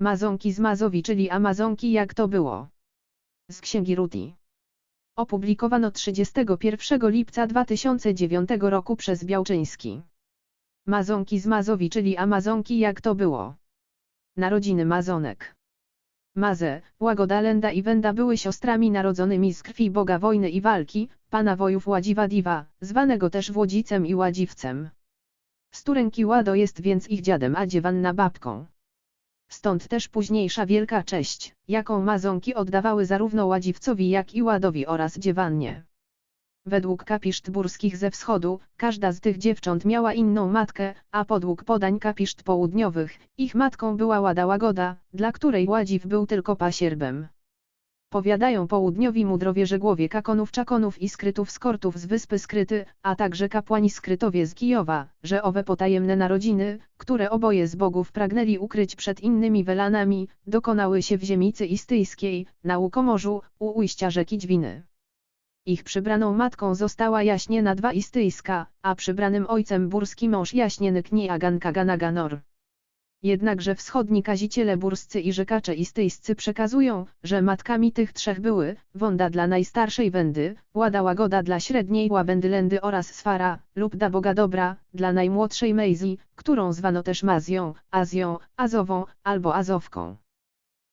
Mazonki z Mazowi czyli Amazonki jak to było. Z księgi Ruti. Opublikowano 31 lipca 2009 roku przez Białczyński. Mazonki z Mazowi czyli Amazonki jak to było. Narodziny Mazonek. Maze, Łagoda Lenda i Wenda były siostrami narodzonymi z krwi Boga wojny i walki, pana wojów Ładziwa Diwa, zwanego też Włodzicem i Ładziwcem. Sturenki Łado jest więc ich dziadem a dziewanna babką. Stąd też późniejsza wielka cześć, jaką Mazonki oddawały zarówno Ładziwcowi jak i Ładowi oraz dziewannie. Według kapiszt burskich ze wschodu, każda z tych dziewcząt miała inną matkę, a podług podań kapiszt południowych, ich matką była Łada Łagoda, dla której Ładziw był tylko pasierbem. Powiadają południowi mudrowie żegłowie kakonów czakonów i skrytów skortów z wyspy Skryty, a także kapłani skrytowie z Kijowa, że owe potajemne narodziny, które oboje z bogów pragnęli ukryć przed innymi welanami, dokonały się w ziemicy istyjskiej, na Łukomorzu, u ujścia rzeki Dźwiny. Ich przybraną matką została Jaśniena II Istyjska, a przybranym ojcem burski mąż Jaśnieny Kniagan Kaganaganor. Jednakże wschodni kaziciele burscy i rzekacze istyjscy przekazują, że matkami tych trzech były, Wonda dla najstarszej Wendy, Łada Łagoda dla średniej Łabędylendy oraz Sfara, lub da Boga Dobra, dla najmłodszej Mejzi, którą zwano też Mazją, Azją, Azową, albo Azowką.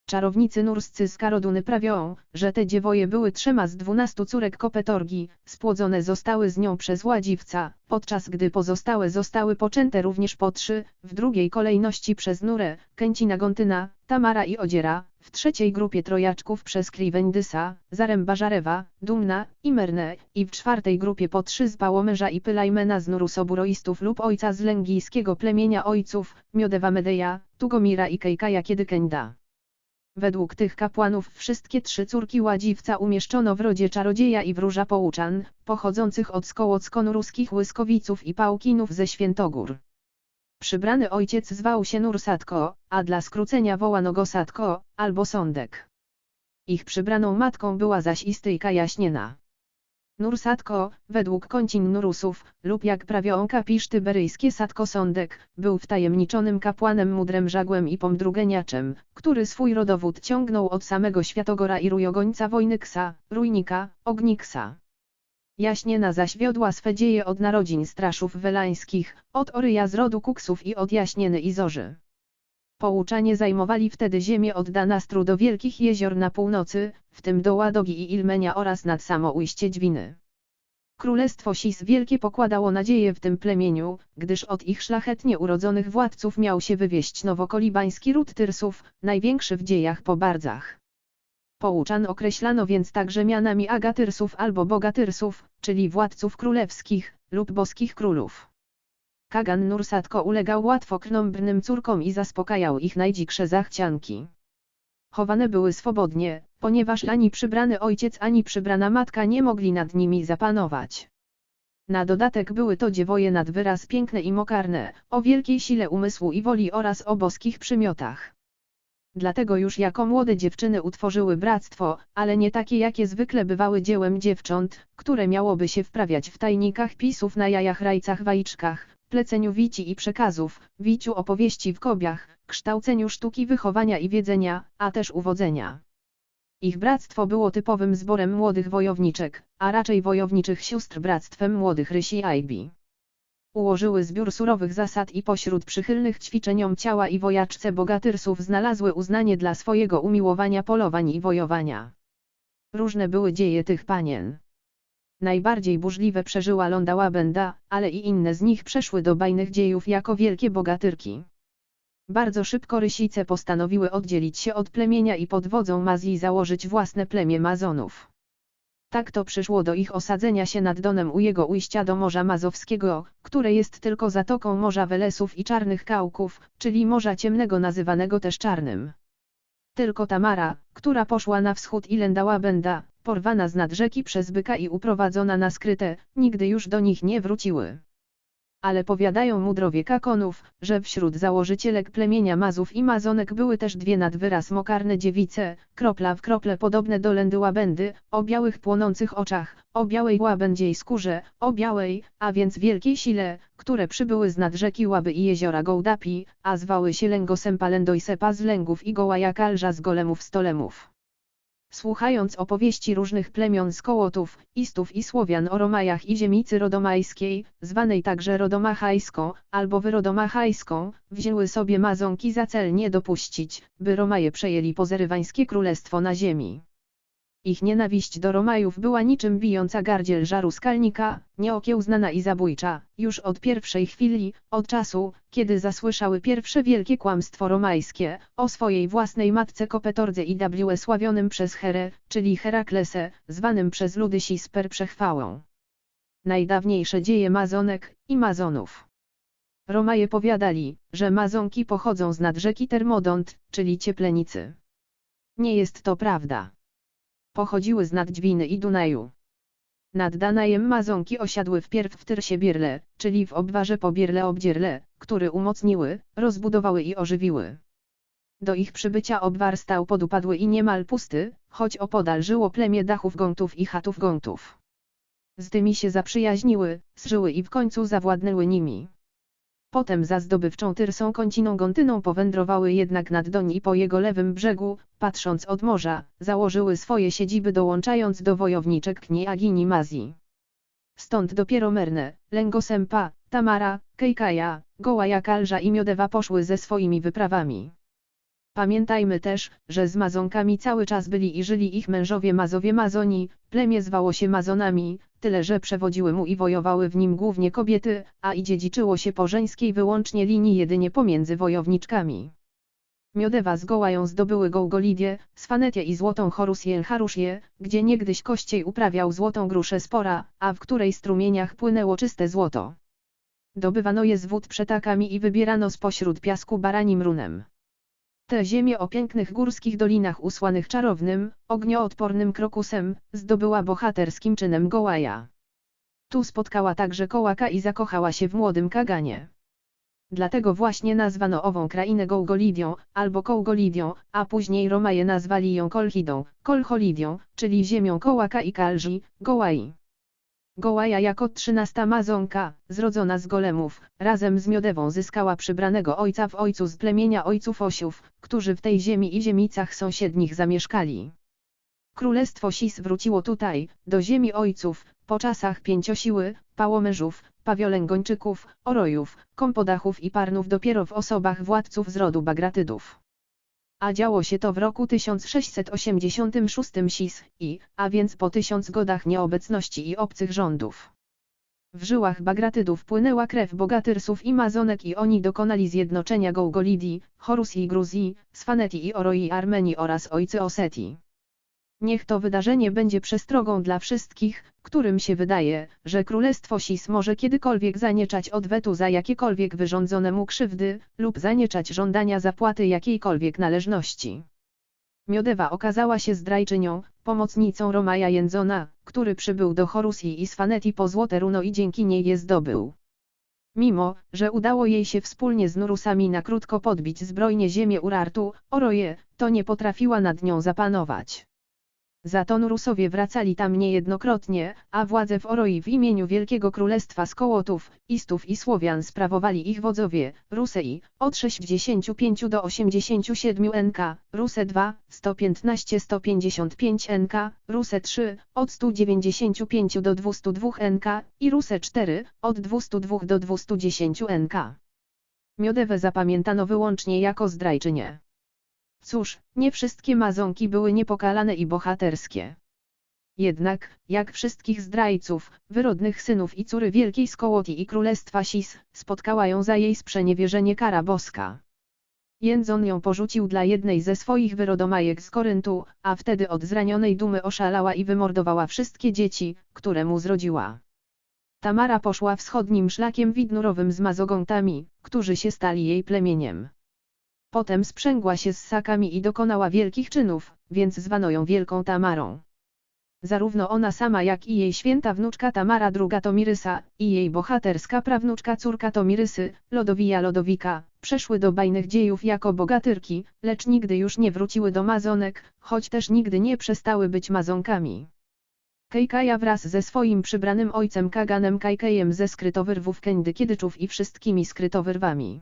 Czarownicy nurscy z Karoduny prawią, że te dziewoje były trzema z dwunastu córek Kopetorgi, spłodzone zostały z nią przez Ładziwca, podczas gdy pozostałe zostały poczęte również po trzy, w drugiej kolejności przez Nurę, Kęcina Gontyna, Tamara i Odziera, w trzeciej grupie trojaczków przez Kliwendysa, Zaręba Żarewa, Dumna, Imerne, i w czwartej grupie po trzy z Pałomyrza i Pylajmena z Nurusoburoistów lub ojca z lęgijskiego plemienia ojców, Miodewa Medeja, Tugomira i Kejkaja Kiedykenda. Według tych kapłanów wszystkie trzy córki Ładziwca umieszczono w rodzie czarodzieja i wróża pouczan, pochodzących od skołocko-nuruskich łyskowiców i pałkinów ze Świętogór. Przybrany ojciec zwał się Nursatko, a dla skrócenia wołano go Satko, albo Sądek. Ich przybraną matką była zaś Istyjka Jaśniena. Nursatko, według kącin Nurusów, lub jak prawią kapiszty beryjskie Satko Sądek, był wtajemniczonym kapłanem mudrem żagłem i pomdrugeniaczem, który swój rodowód ciągnął od samego Światogora i rujogońca wojny Ksa, Rujnika, Ogniksa. Jaśniena zaś wiodła swe dzieje od narodzin straszów welańskich, od Oryja z rodu Kuksów i od Jaśnieny i Zorzy. Połuczanie zajmowali wtedy ziemię od Danastru do Wielkich Jezior na północy, w tym do Ładogi i Ilmenia oraz nad samo ujście Dźwiny. Królestwo Sis Wielkie pokładało nadzieję w tym plemieniu, gdyż od ich szlachetnie urodzonych władców miał się wywieść nowokolibański ród Tyrsów, największy w dziejach po bardzach. Połuczan określano więc także mianami Agatyrsów albo Bogatyrsów, czyli władców królewskich, lub boskich królów. Kagan Nursatko ulegał łatwo krnąbrnym córkom i zaspokajał ich najdziksze zachcianki. Chowane były swobodnie, ponieważ ani przybrany ojciec ani przybrana matka nie mogli nad nimi zapanować. Na dodatek były to dziewoje nad wyraz piękne i mokarne, o wielkiej sile umysłu i woli oraz o boskich przymiotach. Dlatego już jako młode dziewczyny utworzyły bractwo, ale nie takie jakie zwykle bywały dziełem dziewcząt, które miałoby się wprawiać w tajnikach pisów na jajach rajcach wajczkach, pleceniu wici i przekazów, wiciu opowieści w kobiach, kształceniu sztuki wychowania i wiedzenia, a też uwodzenia. Ich bractwo było typowym zborem młodych wojowniczek, a raczej wojowniczych sióstr bractwem młodych rysi Aibi. Ułożyły zbiór surowych zasad i pośród przychylnych ćwiczeniom ciała i wojaczce bogatyrsów znalazły uznanie dla swojego umiłowania polowań i wojowania. Różne były dzieje tych panien. Najbardziej burzliwe przeżyła Londa Łabęda, ale i inne z nich przeszły do bajnych dziejów jako wielkie bogatyrki. Bardzo szybko Rysice postanowiły oddzielić się od plemienia i pod wodzą Mazji założyć własne plemię Mazonów. Tak to przyszło do ich osadzenia się nad Donem u jego ujścia do Morza Mazowskiego, które jest tylko zatoką Morza Welesów i Czarnych Kałków, czyli Morza Ciemnego nazywanego też Czarnym. Tylko Tamara, która poszła na wschód i lędała Benda, porwana z nad rzeki przez byka i uprowadzona na skryte, nigdy już do nich nie wróciły. Ale powiadają mudrowie kakonów, że wśród założycielek plemienia Mazów i Mazonek były też dwie nad wyraz mokarne dziewice, kropla w krople podobne do lędy łabędy, o białych płonących oczach, o białej łabędziej skórze, o białej, a więc wielkiej sile, które przybyły z nad rzeki Łaby i jeziora Gołdapi, a zwały się Lęgosem Palendojsepa z Lęgów i Gołajakalża z Golemów Stolemów. Słuchając opowieści różnych plemion z Kołotów, Istów i Słowian o Romajach i ziemicy rodomajskiej, zwanej także rodomachajską, albo wyrodomachajską, wzięły sobie Mazonki za cel nie dopuścić, by Romaje przejęli pozerywańskie królestwo na ziemi. Ich nienawiść do Romajów była niczym bijąca gardziel żaru skalnika, nieokiełznana i zabójcza, już od pierwszej chwili, od czasu, kiedy zasłyszały pierwsze wielkie kłamstwo romajskie, o swojej własnej matce Kopetordze i W sławionym przez Herę, czyli Heraklesę, zwanym przez ludy Sisper przechwałą. Najdawniejsze dzieje Mazonek i Mazonów. Romaje powiadali, że Mazonki pochodzą z nad rzeki Termodont, czyli Cieplenicy. Nie jest to prawda pochodziły z nad Dźwiny i Dunaju. Nad Danajem Mazonki osiadły wpierw w Tyrsie Bierle, czyli w obwarze po Bierle Obdzierle, który umocniły, rozbudowały i ożywiły. Do ich przybycia obwar stał podupadły i niemal pusty, choć opodal żyło plemię dachów gątów i chatów gątów. Z tymi się zaprzyjaźniły, zżyły i w końcu zawładnęły nimi. Potem za zdobywczą Tyrsą kąciną Gontyną powędrowały jednak nad Doń i po jego lewym brzegu, patrząc od morza, założyły swoje siedziby dołączając do wojowniczek Kni Agini Mazji. Stąd dopiero Merne, Lęgosempa, Tamara, Kejkaja, Gołaja Kalża i Miodewa poszły ze swoimi wyprawami. Pamiętajmy też, że z Mazonkami cały czas byli i żyli ich mężowie Mazowie Mazoni, plemię zwało się Mazonami, tyle że przewodziły mu i wojowały w nim głównie kobiety, a i dziedziczyło się po żeńskiej wyłącznie linii jedynie pomiędzy wojowniczkami. Miodewa zgoła ją zdobyły Gołgolidię, Sfanetię i złotą Horusję Harusię, gdzie niegdyś kościej uprawiał złotą gruszę spora, a w której strumieniach płynęło czyste złoto. Dobywano je z wód przetakami i wybierano spośród piasku baranim runem. Te ziemie o pięknych górskich dolinach usłanych czarownym, ognioodpornym krokusem, zdobyła bohaterskim czynem Gołaja. Tu spotkała także kołaka i zakochała się w młodym kaganie. Dlatego właśnie nazwano ową krainę Gołgolidią, albo Kołgolidią, a później Romaje nazwali ją Kolchidą, Kolcholidią, czyli ziemią kołaka i kalży, Gołai. Gołaja jako trzynasta Mazonka, zrodzona z golemów, razem z Miodewą zyskała przybranego ojca w ojcu z plemienia ojców Osiów, którzy w tej ziemi i ziemicach sąsiednich zamieszkali. Królestwo Sis wróciło tutaj, do ziemi ojców, po czasach pięciosiły, pałomężów, pawiolęgończyków, orojów, kompodachów i parnów dopiero w osobach władców z rodu Bagratydów a działo się to w roku 1686 SIS i, a więc po tysiąc godach nieobecności i obcych rządów. W żyłach Bagratydów płynęła krew bogatyrsów i mazonek i oni dokonali zjednoczenia Gołgolidii, Horusji i Gruzji, Sfaneti i Oroi Armenii oraz ojcy Osetii. Niech to wydarzenie będzie przestrogą dla wszystkich, którym się wydaje, że Królestwo Sis może kiedykolwiek zanieczać odwetu za jakiekolwiek wyrządzone mu krzywdy, lub zanieczać żądania zapłaty jakiejkolwiek należności. Miodewa okazała się zdrajczynią, pomocnicą Romaja Jędzona, który przybył do Horusji i Sfaneti po złote runo i dzięki niej je zdobył. Mimo, że udało jej się wspólnie z Nurusami na krótko podbić zbrojnie ziemię Urartu, Oroje, to nie potrafiła nad nią zapanować. Za to Nurusowie wracali tam niejednokrotnie, a władze w Oroi w imieniu Wielkiego Królestwa Skołotów, Istów i Słowian sprawowali ich wodzowie, Rusei, od 65 do 87 NK, Ruse 2, 115-155 NK, Ruse 3, od 195 do 202 NK, i Ruse 4, od 202 do 210 NK. Miodewę zapamiętano wyłącznie jako zdrajczynię. Cóż, nie wszystkie Mazonki były niepokalane i bohaterskie. Jednak, jak wszystkich zdrajców, wyrodnych synów i córy wielkiej Skołoti i królestwa Sis, spotkała ją za jej sprzeniewierzenie kara boska. Jędzon ją porzucił dla jednej ze swoich wyrodomajek z Koryntu, a wtedy od zranionej dumy oszalała i wymordowała wszystkie dzieci, które mu zrodziła. Tamara poszła wschodnim szlakiem widnurowym z Mazogontami, którzy się stali jej plemieniem. Potem sprzęgła się z Sakami i dokonała wielkich czynów, więc zwano ją Wielką Tamarą. Zarówno ona sama jak i jej święta wnuczka Tamara II Tomirysa, i jej bohaterska prawnuczka córka Tomirysy, Lodowija Lodowika, przeszły do bajnych dziejów jako bogatyrki, lecz nigdy już nie wróciły do mazonek, choć też nigdy nie przestały być mazonkami. Kejkaja wraz ze swoim przybranym ojcem Kaganem Kajkejem ze skrytowyrwów Kędykiedyczów i wszystkimi skrytowyrwami.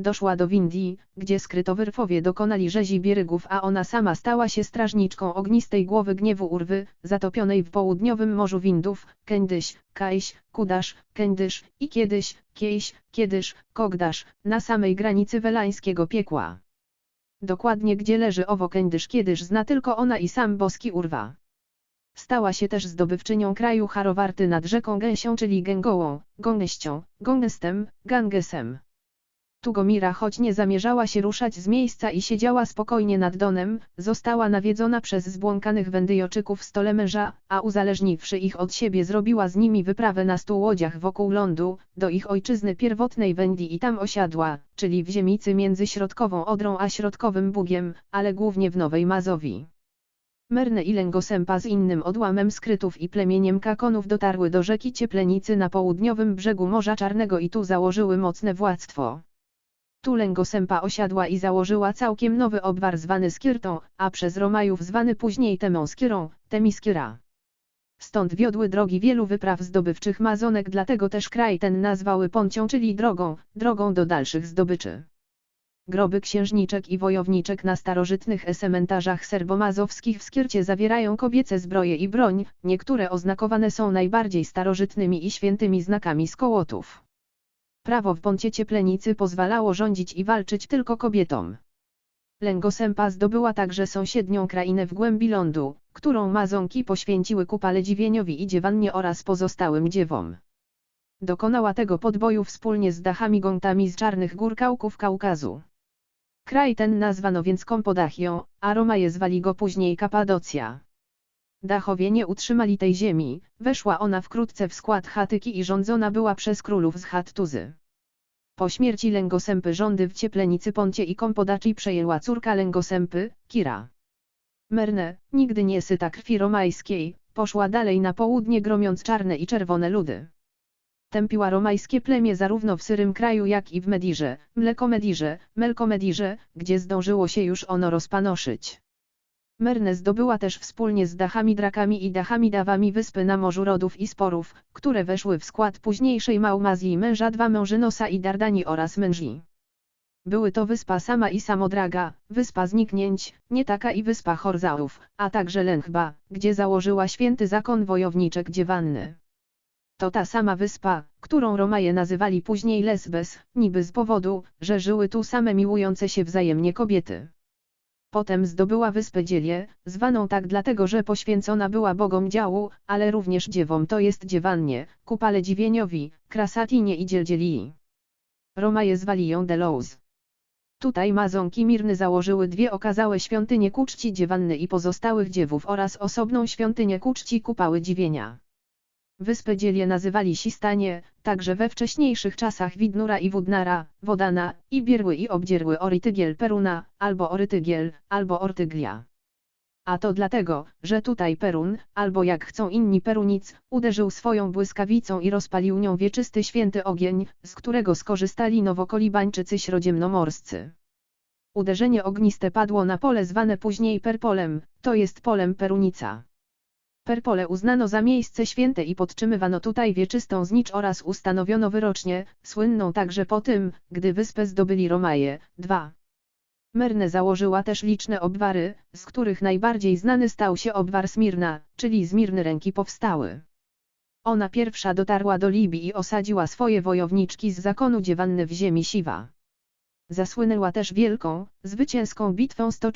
Doszła do Windii, gdzie skrytowyrfowie dokonali rzezi bierygów a ona sama stała się strażniczką ognistej głowy gniewu urwy, zatopionej w południowym morzu Windów, Kędyś, Kajś, Kudasz, Kędysz i kiedyś, Kiejś, Kiedysz, Kogdasz, na samej granicy welańskiego piekła. Dokładnie gdzie leży owo Kędysz kiedyż zna tylko ona i sam boski urwa. Stała się też zdobywczynią kraju Harowarty nad rzeką Gęsią czyli Gęgołą, Gągeścią, Gągestem, Gangesem. Tugomira choć nie zamierzała się ruszać z miejsca i siedziała spokojnie nad Donem, została nawiedzona przez zbłąkanych wędyjoczyków stole męża, a uzależniwszy ich od siebie zrobiła z nimi wyprawę na stu łodziach wokół lądu, do ich ojczyzny pierwotnej Wędii i tam osiadła, czyli w ziemicy między środkową Odrą a środkowym Bugiem, ale głównie w Nowej Mazowi. Merne i Lęgosempa z innym odłamem skrytów i plemieniem Kakonów dotarły do rzeki Cieplenicy na południowym brzegu Morza Czarnego i tu założyły mocne władztwo. Tu Lęgosempa osiadła i założyła całkiem nowy obwar zwany Skirtą, a przez Romajów zwany później Temą Skirą, Temiskira. Stąd wiodły drogi wielu wypraw zdobywczych Mazonek dlatego też kraj ten nazwały Poncią czyli drogą, drogą do dalszych zdobyczy. Groby księżniczek i wojowniczek na starożytnych esementarzach serbomazowskich w Skircie zawierają kobiece zbroje i broń, niektóre oznakowane są najbardziej starożytnymi i świętymi znakami skołotów. Prawo w Poncie Cieplenicy pozwalało rządzić i walczyć tylko kobietom. Lęgosempa zdobyła także sąsiednią krainę w głębi lądu, którą Mazonki poświęciły Kupale Dziwieniowi i Dziewannie oraz pozostałym dziewom. Dokonała tego podboju wspólnie z dachami gątami z czarnych gór Kałków Kaukazu. Kraj ten nazwano więc Kompodachią, a Romaje zwali go później Kapadocja. Dachowie nie utrzymali tej ziemi, weszła ona wkrótce w skład Hatyki i rządzona była przez królów z Hattuzy. Po śmierci Lęgosępy rządy w Cieplenicy Poncie i Kompodaci przejęła córka Lęgosępy, Kira. Merne, nigdy nie syta krwi romajskiej, poszła dalej na południe gromiąc czarne i czerwone ludy. Tępiła romajskie plemię zarówno w syrym kraju jak i w Medirze, Mlekomedirze, Melkomedirze, gdzie zdążyło się już ono rozpanoszyć. Merne zdobyła też wspólnie z dachami drakami i dachami dawami wyspy na Morzu Rodów i Sporów, które weszły w skład późniejszej Małmazji męża dwa Mężynosa i Dardani oraz Mężi. Były to wyspa Sama i Samodraga, wyspa Zniknięć, Nietaka i wyspa Horzaów, a także Lęchba, gdzie założyła święty zakon wojowniczek dziewanny. To ta sama wyspa, którą Romaje nazywali później Lesbes, niby z powodu, że żyły tu same miłujące się wzajemnie kobiety. Potem zdobyła wyspę Dzielie, zwaną tak dlatego że poświęcona była bogom działu, ale również dziewom to jest dziewannie, kupale dziwieniowi, krasatinie i dzieldzielii. Romaje zwali ją Delouz. Tutaj Mazonki Mirny założyły dwie okazałe świątynie ku czci dziewanny i pozostałych dziewów oraz osobną świątynię ku czci kupały dziwienia. Wyspę Dzielie nazywali Sistanie, także we wcześniejszych czasach Widnura i Wudnara, Wodana, i Bierły i obdzierły Orytygiel Peruna, albo Orytygiel, albo Ortyglia. A to dlatego, że tutaj Perun, albo jak chcą inni Perunic, uderzył swoją błyskawicą i rozpalił nią wieczysty święty ogień, z którego skorzystali nowokolibańczycy śródziemnomorscy. Uderzenie ogniste padło na pole zwane później Perpolem, to jest polem Perunica. Perpole uznano za miejsce święte i podtrzymywano tutaj wieczystą znicz oraz ustanowiono wyrocznie, słynną także po tym, gdy wyspę zdobyli Romaje. 2. Merne założyła też liczne obwary, z których najbardziej znany stał się obwar Smirna, czyli z Mirny ręki powstały. Ona pierwsza dotarła do Libii i osadziła swoje wojowniczki z zakonu dziewanny w ziemi Siwa. Zasłynęła też wielką, zwycięską bitwą stoczniową